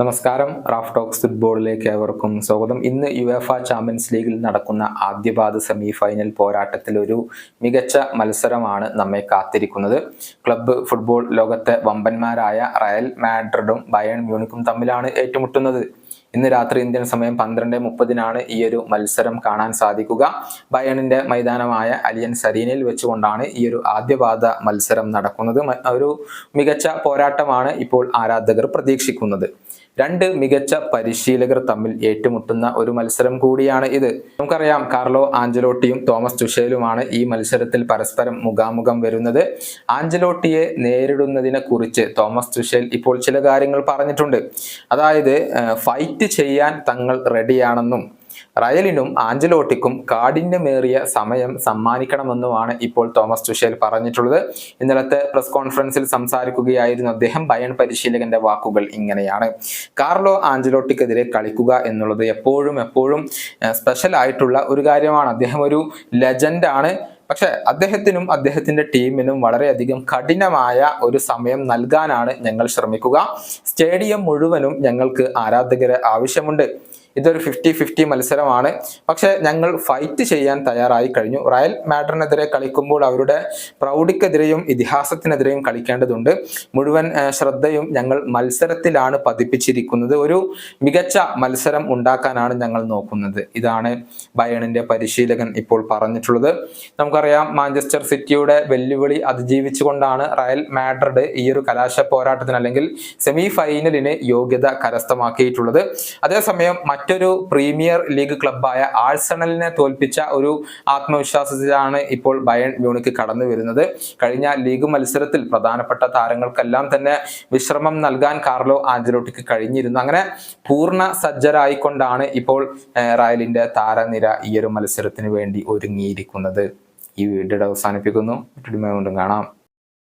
നമസ്കാരം. Raf talks ഫുട്ബോളിലേക്ക് ഏവർക്കും സ്വാഗതം. ഇന്ന് യുഎഫ ചാമ്പ്യൻസ് ലീഗിൽ നടക്കുന്ന ആദ്യപാദ സെമി ഫൈനൽ പോരാട്ടത്തിൽ ഒരു മികച്ച മത്സരമാണ് നമ്മെ കാത്തിരിക്കുന്നത്. ക്ലബ്ബ് ഫുട്ബോൾ ലോകത്തെ വമ്പന്മാരായ റയൽ മാഡ്രിഡും ബയൺ മ്യൂണിക്കും തമ്മിലാണ് ഏറ്റുമുട്ടുന്നത്. ഇന്ന് രാത്രി ഇന്ത്യൻ സമയം പന്ത്രണ്ട് മുപ്പതിനാണ് ഈ ഒരു മത്സരം കാണാൻ സാധിക്കുക. ബയണിന്റെ മൈതാനമായ അലിയൻ സരീനയിൽ വെച്ചുകൊണ്ടാണ് ഈ ഒരു ആദ്യപാദ മത്സരം നടക്കുന്നത്. ഒരു മികച്ച പോരാട്ടമാണ് ഇപ്പോൾ ആരാധകർ പ്രതീക്ഷിക്കുന്നത്. രണ്ട് മികച്ച പരിശീലകർ തമ്മിൽ ഏറ്റുമുട്ടുന്ന ഒരു മത്സരം കൂടിയാണ് ഇത്. നമുക്കറിയാം കാർലോ ആഞ്ചലോട്ടിയും തോമസ് തുഷേലുമാണ് ഈ മത്സരത്തിൽ പരസ്പരം മുഖാമുഖം വരുന്നത്. ആഞ്ചലോട്ടിയെ നേരിടുന്നതിനെ കുറിച്ച് തോമസ് തുഷേൽ ഇപ്പോൾ ചില കാര്യങ്ങൾ പറഞ്ഞിട്ടുണ്ട്. അതായത് ഫൈറ്റ് ചെയ്യാൻ തങ്ങൾ റെഡിയാണെന്നും റയലിനും ആഞ്ചലോട്ടിക്കും കാഠിന്യമേറിയ സമയം സമ്മാനിക്കണമെന്നുമാണ് ഇപ്പോൾ തോമസ് തുഷേൽ പറഞ്ഞിട്ടുള്ളത്. ഇന്നലത്തെ പ്രസ് കോൺഫറൻസിൽ സംസാരിക്കുകയായിരുന്നു അദ്ദേഹം ബയൺ പരിശീലകന്റെ വാക്കുകൾ ഇങ്ങനെയാണ്. കാർലോ ആഞ്ചലോട്ടിക്കെതിരെ കളിക്കുക എന്നുള്ളത് എപ്പോഴും എപ്പോഴും സ്പെഷ്യൽ ആയിട്ടുള്ള ഒരു കാര്യമാണ്. അദ്ദേഹം ഒരു ലെജൻഡാണ് പക്ഷെ അദ്ദേഹത്തിനും അദ്ദേഹത്തിന്റെ ടീമിനും വളരെയധികം കഠിനമായ ഒരു സമയം നൽകാനാണ് ഞങ്ങൾ ശ്രമിക്കുക. സ്റ്റേഡിയം മുഴുവനും ഞങ്ങൾക്ക് ആരാധകരെ ആവശ്യമുണ്ട്. ഇതൊരു ഫിഫ്റ്റി ഫിഫ്റ്റി മത്സരമാണ്. പക്ഷേ ഞങ്ങൾ ഫൈറ്റ് ചെയ്യാൻ തയ്യാറായി കഴിഞ്ഞു. റയൽ മാഡറിനെതിരെ കളിക്കുമ്പോൾ അവരുടെ പ്രൗഢിക്കെതിരെയും ഇതിഹാസത്തിനെതിരെയും കളിക്കേണ്ടതുണ്ട്. മുഴുവൻ ശ്രദ്ധയും ഞങ്ങൾ മത്സരത്തിലാണ് പതിപ്പിച്ചിരിക്കുന്നത്. ഒരു മികച്ച മത്സരം ഉണ്ടാക്കാനാണ് ഞങ്ങൾ നോക്കുന്നത്. ഇതാണ് ബയണിന്റെ പരിശീലകൻ ഇപ്പോൾ പറഞ്ഞിട്ടുള്ളത്. നമുക്കറിയാം മാഞ്ചസ്റ്റർ സിറ്റിയുടെ വെല്ലുവിളി അതിജീവിച്ചുകൊണ്ടാണ് റയൽ മാഡ്രിഡ് ഈ ഒരു കലാശ പോരാട്ടത്തിന് അല്ലെങ്കിൽ സെമി ഫൈനലിന് യോഗ്യത കരസ്ഥമാക്കിയിട്ടുള്ളത്. അതേസമയം മറ്റൊരു പ്രീമിയർ ലീഗ് ക്ലബായ ആഴ്സണലിനെ തോൽപ്പിച്ച ഒരു ആത്മവിശ്വാസത്തിലാണ് ഇപ്പോൾ ബയൺ മ്യൂണിക്ക് കടന്നു വരുന്നത്. കഴിഞ്ഞ ലീഗ് മത്സരത്തിൽ പ്രധാനപ്പെട്ട താരങ്ങൾക്കെല്ലാം തന്നെ വിശ്രമം നൽകാൻ കാർലോ ആഞ്ചലോട്ടിക്ക് കഴിഞ്ഞിരുന്നു. അങ്ങനെ പൂർണ സജ്ജരായിക്കൊണ്ടാണ് ഇപ്പോൾ റയലിന്റെ താരനിര ഈ ഒരു മത്സരത്തിന് വേണ്ടി ഒരുങ്ങിയിരിക്കുന്നത്. ഈ വീഡിയോ അവസാനിപ്പിക്കുന്നു. വീണ്ടും കാണാം.